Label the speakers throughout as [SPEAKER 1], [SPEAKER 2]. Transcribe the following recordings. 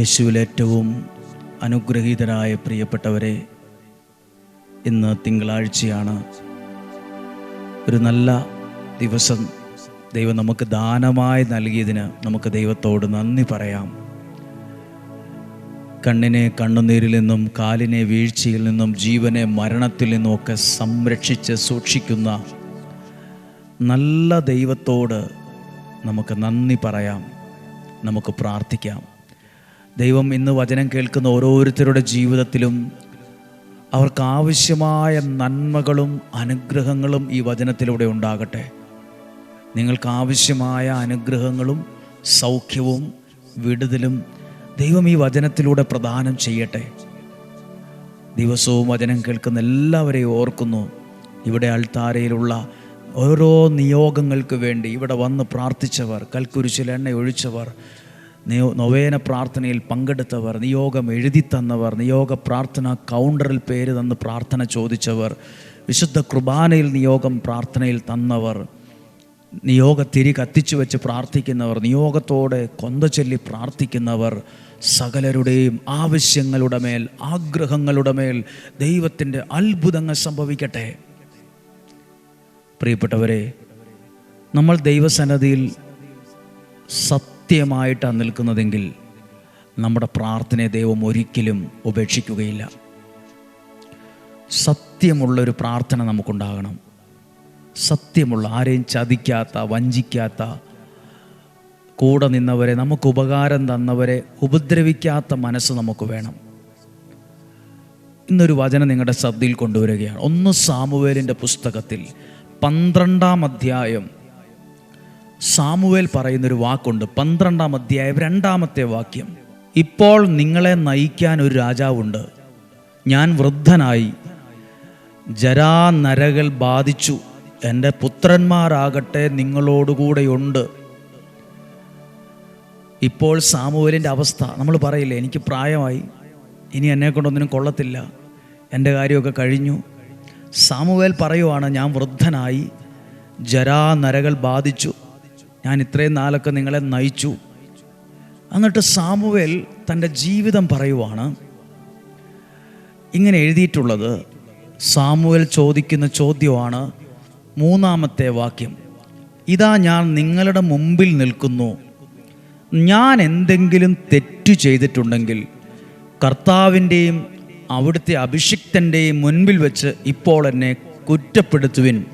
[SPEAKER 1] യേശുവിൽ ഏറ്റവും അനുഗ്രഹീതരായ പ്രിയപ്പെട്ടവരെ ഇന്ന് തിങ്കളാഴ്ചയാണ് ഒരു നല്ല ദിവസം ദൈവം നമുക്ക് ദാനമായി നൽകിയതിന് നമുക്ക് ദൈവത്തോട് നന്ദി പറയാം. കണ്ണിനെ കണ്ണുനീരിൽ നിന്നും കാലിനെ വീഴ്ചയിൽ നിന്നും ജീവനെ മരണത്തിൽ നിന്നും ഒക്കെ സംരക്ഷിച്ച് സൂക്ഷിക്കുന്ന നല്ല ദൈവത്തോട് നമുക്ക് നന്ദി പറയാം. നമുക്ക് പ്രാർത്ഥിക്കാം. ദൈവം ഇന്ന് വചനം കേൾക്കുന്ന ഓരോരുത്തരുടെ ജീവിതത്തിലും അവർക്ക് ആവശ്യമായ നന്മകളും അനുഗ്രഹങ്ങളും ഈ വചനത്തിലൂടെ ഉണ്ടാകട്ടെ. നിങ്ങൾക്ക് ആവശ്യമായ അനുഗ്രഹങ്ങളും സൗഖ്യവും വിടുതലും ദൈവം ഈ വചനത്തിലൂടെ പ്രദാനം ചെയ്യട്ടെ. ദിവസവും വചനം കേൾക്കുന്ന എല്ലാവരെയും ഓർക്കുന്നു. ഇവിടെ അൾത്താരയിലുള്ള ഓരോ നിയോഗങ്ങൾക്ക് വേണ്ടി ഇവിടെ വന്ന് പ്രാർത്ഥിച്ചവർ കൽക്കുരിശിൽ എണ്ണ ഒഴിച്ചവർ നൊവേന പ്രാർത്ഥനയിൽ പങ്കെടുത്തവർ നിയോഗം എഴുതി തന്നവർ നിയോഗ പ്രാർത്ഥന കൗണ്ടറിൽ പേര് തന്ന് പ്രാർത്ഥന ചോദിച്ചവർ വിശുദ്ധ കുർബാനയിൽ നിയോഗം പ്രാർത്ഥനയിൽ തന്നവർ നിയോഗ തിരി കത്തിച്ചു വെച്ച് പ്രാർത്ഥിക്കുന്നവർ നിയോഗത്തോടെ കൊന്ത ചൊല്ലി പ്രാർത്ഥിക്കുന്നവർ സകലരുടെയും ആവശ്യങ്ങളുടെ മേൽ ആഗ്രഹങ്ങളുടെ മേൽ ദൈവത്തിന്റെ അത്ഭുതങ്ങൾ സംഭവിക്കട്ടെ. പ്രിയപ്പെട്ടവരെ നമ്മൾ ദൈവസന്നതിയിൽ സത്യമായിട്ടാണ് നിൽക്കുന്നതെങ്കിൽ നമ്മുടെ പ്രാർത്ഥനയെ ദൈവം ഒരിക്കലും ഉപേക്ഷിക്കുകയില്ല. സത്യമുള്ളൊരു പ്രാർത്ഥന നമുക്കുണ്ടാകണം. സത്യമുള്ള ആരെയും ചതിക്കാത്ത വഞ്ചിക്കാത്ത കൂടെ നിന്നവരെ നമുക്ക് ഉപകാരം തന്നവരെ ഉപദ്രവിക്കാത്ത മനസ്സ് നമുക്ക് വേണം. ഇന്നൊരു വചനം നിങ്ങളുടെ ശ്രദ്ധയിൽ കൊണ്ടുവരികയാണ്. ഒന്ന് സാമുവേലിന്റെ പുസ്തകത്തിൽ പന്ത്രണ്ടാം അധ്യായം സാമുവേൽ പറയുന്നൊരു വാക്കുണ്ട്. പന്ത്രണ്ടാം അധ്യായം രണ്ടാമത്തെ വാക്യം. ഇപ്പോൾ നിങ്ങളെ നയിക്കാൻ ഒരു രാജാവുണ്ട്. ഞാൻ വൃദ്ധനായി. ജരാനരകൾ ബാധിച്ചു. എന്റെ പുത്രന്മാരാകട്ടെ നിങ്ങളോടുകൂടെയുണ്ട്. ഇപ്പോൾ സാമുവേലിന്റെ അവസ്ഥ. നമ്മൾ പറയില്ലേ എനിക്ക് പ്രായമായി. ഇനി എന്നെ കൊണ്ടൊന്നിനും കൊള്ളത്തില്ല. എന്റെ കാര്യമൊക്കെ കഴിഞ്ഞു. സാമുവേൽ പറയുവാണ് ഞാൻ വൃദ്ധനായി. ജരാനരകൾ ബാധിച്ചു. ഞാൻ ഇത്രയും നാളൊക്കെ നിങ്ങളെ നയിച്ചു. എന്നിട്ട് സാമുവേൽ തന്റെ ജീവിതം പറയുവാണ്. ഇങ്ങനെ എഴുതിയിട്ടുള്ളത് സാമുവേൽ ചോദിക്കുന്ന ചോദ്യമാണ് മൂന്നാമത്തെ വാക്യം. ഇതാ ഞാൻ നിങ്ങളുടെ മുമ്പിൽ നിൽക്കുന്നു. ഞാൻ എന്തെങ്കിലും തെറ്റു ചെയ്തിട്ടുണ്ടെങ്കിൽ കർത്താവിന്റെയും അവിടുത്തെ അഭിഷിക്തന്റെയും മുൻപിൽ വെച്ച് ഇപ്പോൾ എന്നെ കുറ്റപ്പെടുത്തുവിൻ.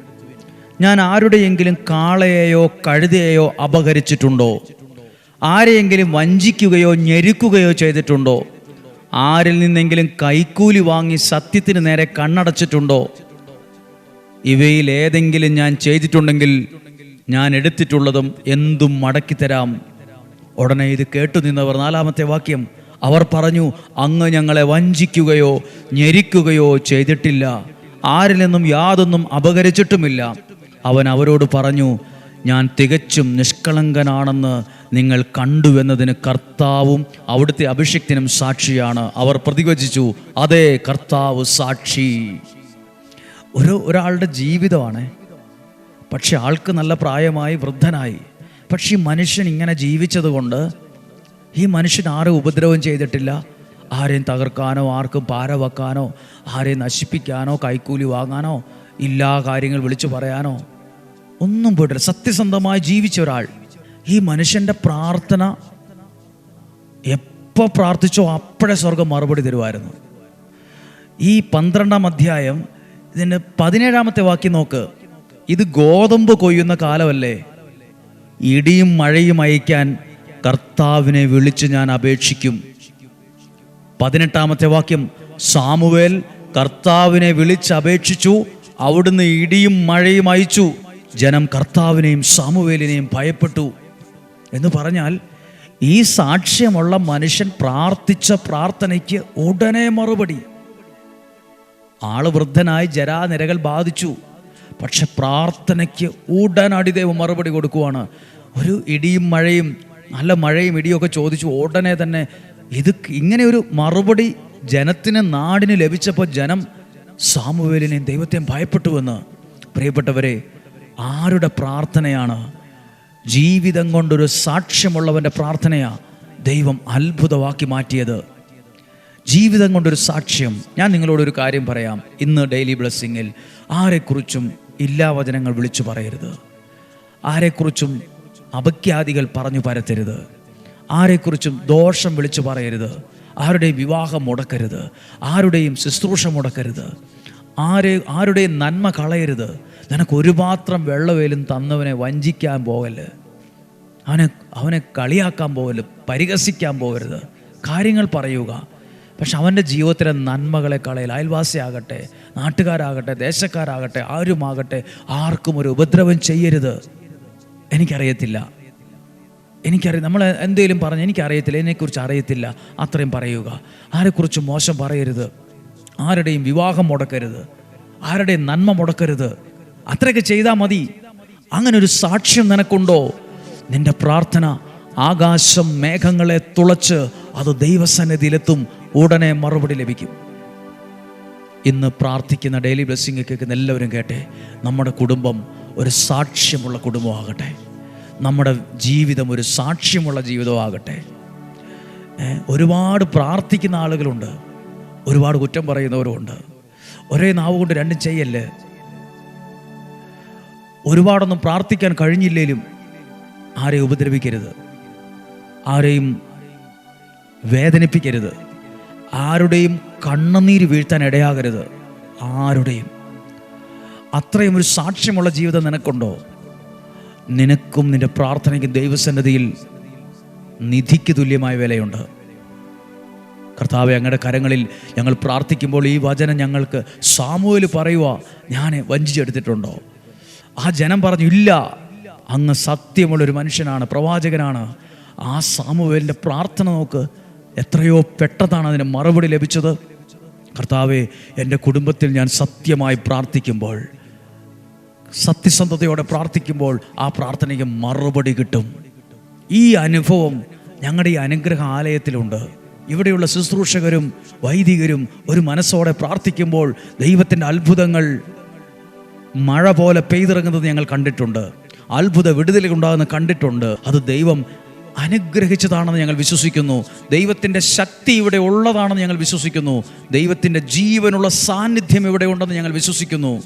[SPEAKER 1] ഞാൻ ആരുടെയെങ്കിലും കാളയെയോ കഴുതയെയോ അപഹരിച്ചിട്ടുണ്ടോ? ആരെയെങ്കിലും വഞ്ചിക്കുകയോ ഞെരുക്കുകയോ ചെയ്തിട്ടുണ്ടോ? ആരിൽ നിന്നെങ്കിലും കൈക്കൂലി വാങ്ങി സത്യത്തിന് നേരെ കണ്ണടച്ചിട്ടുണ്ടോ? ഇവയിൽ ഏതെങ്കിലും ഞാൻ ചെയ്തിട്ടുണ്ടെങ്കിൽ ഞാൻ എടുത്തിട്ടുള്ളതും എന്തും മടക്കിത്തരാം. ഉടനെ ഇത് കേട്ടു നിന്നവർ നാലാമത്തെ വാക്യം അവർ പറഞ്ഞു അങ്ങ് ഞങ്ങളെ വഞ്ചിക്കുകയോ ഞെരിക്കുകയോ ചെയ്തിട്ടില്ല. ആരിൽ നിന്നും യാതൊന്നും അപകരിച്ചിട്ടുമില്ല അവൻ അവരോട് പറഞ്ഞു ഞാൻ തികച്ചും നിഷ്കളങ്കനാണെന്ന് നിങ്ങൾ കണ്ടുവെന്നതിന് കർത്താവും അവിടുത്തെ അഭിഷിക്തനും സാക്ഷിയാണ്. അവർ പ്രതിവചിച്ചു അതേ കർത്താവ് സാക്ഷി. ഒരു ഒരാളുടെ ജീവിതമാണ്. പക്ഷെ ആൾക്ക് നല്ല പ്രായമായി വൃദ്ധനായി. പക്ഷെ ഈ മനുഷ്യൻ ഇങ്ങനെ ജീവിച്ചത് കൊണ്ട് ഈ മനുഷ്യൻ ആരും ഉപദ്രവം ചെയ്തിട്ടില്ല? ആരെയും തകർക്കാനോ ആർക്കും പാര വെക്കാനോ ആരെയും നശിപ്പിക്കാനോ കൈക്കൂലി വാങ്ങാനോ ഇല്ലാ കാര്യങ്ങൾ വിളിച്ചു പറയാനോ? ഒന്നും പോയിട്ടില്ല. സത്യസന്ധമായി ജീവിച്ച ഒരാൾ. ഈ മനുഷ്യന്റെ പ്രാർത്ഥന എപ്പോൾ പ്രാർത്ഥിച്ചോ അപ്പോഴേ സ്വർഗം മറുപടി തരുമായിരുന്നു ഈ പന്ത്രണ്ടാം അധ്യായം ഇതിന്റെ പതിനേഴാമത്തെ വാക്യം നോക്ക്. ഇത് ഗോതമ്പ് കൊയ്യുന്ന കാലമല്ലേ? ഇടിയും മഴയും അയക്കാൻ കർത്താവിനെ വിളിച്ച് ഞാൻ അപേക്ഷിക്കും. പതിനെട്ടാമത്തെ വാക്യം. സാമുവേൽ കർത്താവിനെ വിളിച്ച് അപേക്ഷിച്ചു അവിടുന്ന് ഇടിയും മഴയും അയച്ചു. ജനം കർത്താവിനെയും സാമുവേലിനെയും ഭയപ്പെട്ടു എന്ന് പറഞ്ഞാൽ ഈ സാക്ഷ്യമുള്ള മനുഷ്യൻ പ്രാർത്ഥിച്ച പ്രാർത്ഥനയ്ക്ക് ഉടനെ മറുപടി. ആൾ വൃദ്ധനായി ജരാനിരകൾ ബാധിച്ചു. പക്ഷെ പ്രാർത്ഥനയ്ക്ക് ഉടനടി ദൈവം മറുപടി കൊടുക്കുവാണ്. ഒരു ഇടിയും മഴയും നല്ല മഴയും ഇടിയൊക്കെ ചോദിച്ചു ഉടനെ തന്നെ ഇത് ഇങ്ങനെ ഒരു മറുപടി ജനത്തിന് നാടിന് ലഭിച്ചപ്പോൾ ജനം സാമുവേലിനെയും ദൈവത്തെയും ഭയപ്പെട്ടുവെന്ന്. പ്രിയപ്പെട്ടവരെ ആരുടെ പ്രാർത്ഥനയാണ്? ജീവിതം കൊണ്ടൊരു സാക്ഷ്യമുള്ളവന്റെ പ്രാർത്ഥനയാണ് ദൈവം അത്ഭുതമാക്കി മാറ്റിയത്. ജീവിതം കൊണ്ടൊരു സാക്ഷ്യം. ഞാൻ നിങ്ങളോടൊരു കാര്യം പറയാം. ഇന്ന് ഡെയിലി ബ്ലെസ്സിങ്ങിൽ ആരെക്കുറിച്ചും ഇല്ലാവചനങ്ങൾ വിളിച്ചു പറയരുത്. ആരെക്കുറിച്ചും അപഖ്യാതികൾ പറഞ്ഞു പരത്തരുത്. ആരെക്കുറിച്ചും ദോഷം വിളിച്ചു പറയരുത്. ആരുടെയും വിവാഹം മുടക്കരുത്. ആരുടെയും ശുശ്രൂഷ മുടക്കരുത്. ആരെ ആരുടെയും നന്മ കളയരുത്. നിനക്ക് ഒരു പാത്രം വെള്ളവേലും തന്നവനെ വഞ്ചിക്കാൻ പോകൽ. അവനെ അവനെ കളിയാക്കാൻ പോകൽ പരിഹസിക്കാൻ പോകരുത്. കാര്യങ്ങൾ പറയുക. പക്ഷെ അവന്റെ ജീവിതത്തിലെ നന്മകളെ കളയൽ അയൽവാസിയാകട്ടെ നാട്ടുകാരാകട്ടെ ദേശക്കാരാകട്ടെ ആരുമാകട്ടെ ആർക്കും ഒരു ഉപദ്രവം ചെയ്യരുത്. എനിക്കറിയത്തില്ല. എനിക്കറിയാം നമ്മൾ എന്തെങ്കിലും പറഞ്ഞ് എനിക്കറിയത്തില്ല എന്നെക്കുറിച്ച് അറിയത്തില്ല അത്രയും പറയുക. ആരെക്കുറിച്ച് മോശം പറയരുത്. ആരുടെയും വിവാഹം മുടക്കരുത്. ആരുടെയും നന്മ മുടക്കരുത്. അത്രയൊക്കെ ചെയ്താൽ മതി. അങ്ങനെ ഒരു സാക്ഷ്യം നിനക്കുണ്ടോ? നിന്റെ പ്രാർത്ഥന ആകാശം മേഘങ്ങളെ തുളച്ച് അത് ദൈവസന്നിധിയിലെത്തും. ഉടനെ മറുപടി ലഭിക്കും. ഇന്ന് പ്രാർത്ഥിക്കുന്ന ഡെയിലി ബ്ലെസ്സിങ് കേൾക്കുന്ന എല്ലാവരും കേട്ടെ നമ്മുടെ കുടുംബം ഒരു സാക്ഷ്യമുള്ള കുടുംബമാകട്ടെ. നമ്മുടെ ജീവിതം ഒരു സാക്ഷ്യമുള്ള ജീവിതമാകട്ടെ. ഒരുപാട് പ്രാർത്ഥിക്കുന്ന ആളുകളുണ്ട്. ഒരുപാട് കുറ്റം പറയുന്നവരുമുണ്ട്. ഒരേ നാവ് കൊണ്ട് രണ്ടും ചെയ്യല്ലേ? ഒരുപാടൊന്നും പ്രാർത്ഥിക്കാൻ കഴിഞ്ഞില്ലേലും ആരെയും ഉപദ്രവിക്കരുത്. ആരെയും വേദനിപ്പിക്കരുത്. ആരുടെയും കണ്ണുനീര് വീഴ്ത്താൻ ഇടയാകരുത്. ആരുടെയും. അത്രയും ഒരു സാക്ഷ്യമുള്ള ജീവിതം നിനക്കുണ്ടോ? നിനക്കും നിന്റെ പ്രാർത്ഥനയ്ക്കും ദൈവസന്നിധിയിൽ നിധിക്ക് തുല്യമായ വിലയുണ്ട്. കർത്താവ് ഞങ്ങളുടെ കരങ്ങളിൽ ഞങ്ങൾ പ്രാർത്ഥിക്കുമ്പോൾ ഈ വചനം ഞങ്ങൾക്ക് സാമൂഹ്യൽ പറയുക ഞാൻ വഞ്ചിച്ചെടുത്തിട്ടുണ്ടോ? ആ ജനം പറഞ്ഞു ഇല്ല അങ്ങ് സത്യമുള്ളൊരു മനുഷ്യനാണ് പ്രവാചകനാണ്. ആ സാമുവേലിന്റെ പ്രാർത്ഥന നോക്ക് എത്രയോ പെട്ടതാണ് അതിന് മറുപടി ലഭിച്ചത്. കർത്താവെ എന്റെ കുടുംബത്തിൽ ഞാൻ സത്യമായി പ്രാർത്ഥിക്കുമ്പോൾ സത്യസന്ധതയോടെ പ്രാർത്ഥിക്കുമ്പോൾ ആ പ്രാർത്ഥനയ്ക്ക് മറുപടി കിട്ടും. ഈ അനുഭവം ഞങ്ങളുടെ ഈ അനുഗ്രഹ ആലയത്തിലുണ്ട്. ഇവിടെയുള്ള ശുശ്രൂഷകരും വൈദികരും ഒരു മനസ്സോടെ പ്രാർത്ഥിക്കുമ്പോൾ ദൈവത്തിന്റെ അത്ഭുതങ്ങൾ മഴ പോലെ പെയ്തിറങ്ങുന്നത് ഞങ്ങൾ കണ്ടിട്ടുണ്ട്. അത്ഭുത വിടുതലുകൾ ഉണ്ടാകുന്ന കണ്ടിട്ടുണ്ട്. അത് ദൈവം അനുഗ്രഹിച്ചതാണെന്ന് ഞങ്ങൾ വിശ്വസിക്കുന്നു. ദൈവത്തിന്റെ ശക്തി ഇവിടെ ഉള്ളതാണെന്ന് ഞങ്ങൾ വിശ്വസിക്കുന്നു. ദൈവത്തിന്റെ ജീവനുള്ള സാന്നിധ്യം ഇവിടെ ഉണ്ടെന്ന് ഞങ്ങൾ വിശ്വസിക്കുന്നു.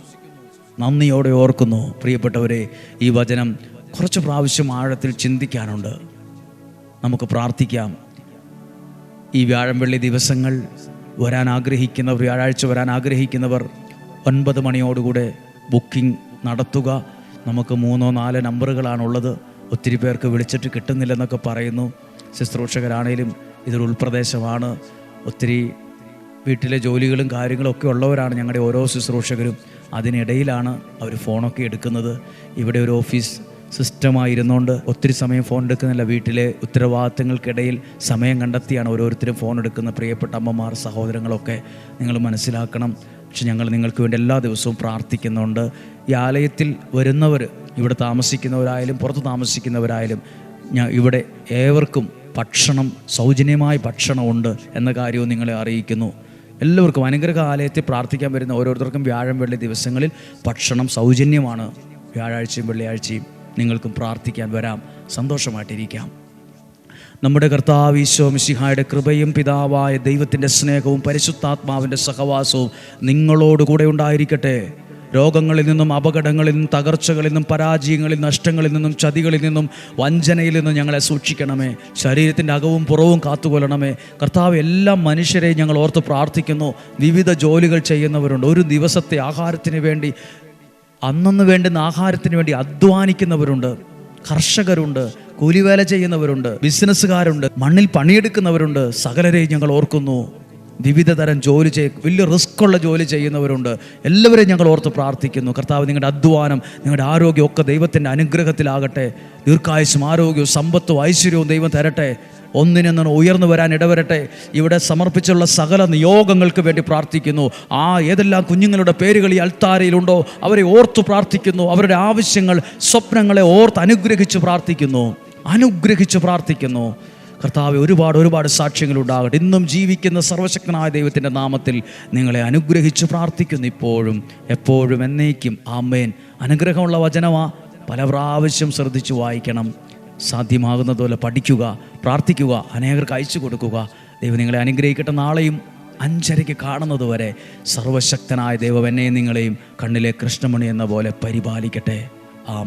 [SPEAKER 1] നന്ദിയോടെ ഓർക്കുന്നു. പ്രിയപ്പെട്ടവരെ ഈ വചനം കുറച്ച് പ്രാവശ്യം ആഴത്തിൽ ചിന്തിക്കാനുണ്ട്. നമുക്ക് പ്രാർത്ഥിക്കാം. ഈ വ്യാഴം വെള്ളി ദിവസങ്ങൾ വരാൻ ആഗ്രഹിക്കുന്നവർ വ്യാഴാഴ്ച വരാൻ ആഗ്രഹിക്കുന്നവർ ഒൻപത് മണിയോടുകൂടെ ബുക്കിംഗ് നടത്തുക. നമുക്ക് മൂന്നോ നാലോ നമ്പറുകളാണുള്ളത്. ഒത്തിരി പേർക്ക് വിളിച്ചിട്ട് കിട്ടുന്നില്ലെന്നൊക്കെ പറയുന്നു. ശുശ്രൂഷകരാണേലും ഇതൊരു ഉൾപ്രദേശമാണ്. ഒത്തിരി വീട്ടിലെ ജോലികളും കാര്യങ്ങളും ഒക്കെ ഉള്ളവരാണ് ഞങ്ങളുടെ ഓരോ ശുശ്രൂഷകരും. അതിനിടയിലാണ് അവർ ഫോണൊക്കെ എടുക്കുന്നത്. ഇവിടെ ഒരു ഓഫീസ് സിസ്റ്റമായിരുന്നുകൊണ്ട് ഒത്തിരി സമയം ഫോൺ എടുക്കുന്നില്ല. വീട്ടിലെ ഉത്തരവാദിത്തങ്ങൾക്കിടയിൽ സമയം കണ്ടെത്തിയാണ് ഓരോരുത്തരും ഫോൺ എടുക്കുന്ന പ്രിയപ്പെട്ട അമ്മമാർ സഹോദരങ്ങളൊക്കെ. നിങ്ങൾ മനസ്സിലാക്കണം. പക്ഷെ ഞങ്ങൾ നിങ്ങൾക്ക് വേണ്ടി എല്ലാ ദിവസവും പ്രാർത്ഥിക്കുന്നുണ്ട്. ഈ ആലയത്തിൽ വരുന്നവർ ഇവിടെ താമസിക്കുന്നവരായാലും പുറത്ത് താമസിക്കുന്നവരായാലും ഞാൻ ഇവിടെ ഏവർക്കും ഭക്ഷണം സൗജന്യമായ ഭക്ഷണമുണ്ട് എന്ന കാര്യവും നിങ്ങളെ അറിയിക്കുന്നു. എല്ലാവർക്കും അനുഗ്രഹ ആലയത്തിൽ പ്രാർത്ഥിക്കാൻ വരുന്ന ഓരോരുത്തർക്കും വ്യാഴം വെള്ളി ദിവസങ്ങളിൽ ഭക്ഷണം സൗജന്യമാണ്. വ്യാഴാഴ്ചയും വെള്ളിയാഴ്ചയും നിങ്ങൾക്കും പ്രാർത്ഥിക്കാൻ വരാം. സന്തോഷമായിട്ടിരിക്കാം. നമ്മുടെ കർത്താവ് ഈശോ മിശിഹായുടെ കൃപയും പിതാവായ ദൈവത്തിന്റെ സ്നേഹവും പരിശുദ്ധാത്മാവിന്റെ സഹവാസവും നിങ്ങളോടുകൂടെ ഉണ്ടായിരിക്കട്ടെ. രോഗങ്ങളിൽ നിന്നും അപകടങ്ങളിൽ നിന്നും തകർച്ചകളിൽ നിന്നും പരാജയങ്ങളിൽ നഷ്ടങ്ങളിൽ നിന്നും ചതികളിൽ നിന്നും വഞ്ചനയിൽ നിന്നും ഞങ്ങളെ സൂക്ഷിക്കണമേ. ശരീരത്തിന്റെ അകവും പുറവും കാത്തുകൊള്ളണമേ. കർത്താവ് എല്ലാ മനുഷ്യരെയും ഞങ്ങൾ ഓർത്ത് പ്രാർത്ഥിക്കുന്നു. വിവിധ ജോലികൾ ചെയ്യുന്നവരുണ്ട്. ഒരു ദിവസത്തെ ആഹാരത്തിന് വേണ്ടി അന്നു വേണ്ടുന്ന ആഹാരത്തിന് വേണ്ടി അധ്വാനിക്കുന്നവരുണ്ട്. കർഷകരുണ്ട്. കൂലിവേല ചെയ്യുന്നവരുണ്ട് ബിസിനസ്സുകാരുണ്ട് മണ്ണിൽ പണിയെടുക്കുന്നവരുണ്ട്. സകലരെയും ഞങ്ങൾ ഓർക്കുന്നു. വിവിധ തരം ജോലി ചെയ് വലിയ റിസ്ക് ഉള്ള ജോലി ചെയ്യുന്നവരുണ്ട്. എല്ലാവരെയും ഞങ്ങൾ ഓർത്ത് പ്രാർത്ഥിക്കുന്നു. കർത്താവ് നിങ്ങളുടെ അധ്വാനം നിങ്ങളുടെ ആരോഗ്യം ഒക്കെ ദൈവത്തിന്റെ അനുഗ്രഹത്തിലാകട്ടെ. ദീർഘായുസും ആരോഗ്യവും സമ്പത്തും ഐശ്വര്യവും ദൈവം തരട്ടെ. ഒന്നിനൊന്നും ഉയർന്നു വരാൻ ഇടവരട്ടെ. ഇവിടെ സമർപ്പിച്ചുള്ള സകല നിയോഗങ്ങൾക്ക് വേണ്ടി പ്രാർത്ഥിക്കുന്നു. ആ ഏതെല്ലാം കുഞ്ഞുങ്ങളുടെ പേരുകൾ ഈ അൽത്താരയിലുണ്ടോ അവരെ ഓർത്ത് പ്രാർത്ഥിക്കുന്നു. അവരുടെ ആവശ്യങ്ങൾ സ്വപ്നങ്ങളെ ഓർത്ത് അനുഗ്രഹിച്ച് പ്രാർത്ഥിക്കുന്നു. അനുഗ്രഹിച്ച് പ്രാർത്ഥിക്കുന്നു. കർത്താവ് ഒരുപാട് ഒരുപാട് സാക്ഷ്യങ്ങൾ ഉണ്ടാകട്ടെ ഇന്നും ജീവിക്കുന്ന സർവശക്തനായ ദൈവത്തിന്റെ നാമത്തിൽ നിങ്ങളെ അനുഗ്രഹിച്ച് പ്രാർത്ഥിക്കുന്നു ഇപ്പോഴും എപ്പോഴും എന്നേക്കും. ആമേൻ. അനുഗ്രഹമുള്ള വചനമാ പല പ്രാവശ്യം ശ്രദ്ധിച്ചു വായിക്കണം. സാധ്യമാകുന്നതുപോലെ പഠിക്കുക പ്രാർത്ഥിക്കുക അനേകർക്ക് അയച്ചു കൊടുക്കുക. ദൈവം നിങ്ങളെ അനുഗ്രഹിക്കട്ടെ. നാളെയും അഞ്ചരയ്ക്ക് കാണുന്നത് വരെ സർവശക്തനായ ദൈവം എന്നെയും നിങ്ങളെയും കണ്ണിലെ കൃഷ്ണമണി എന്ന പോലെ പരിപാലിക്കട്ടെ. ആ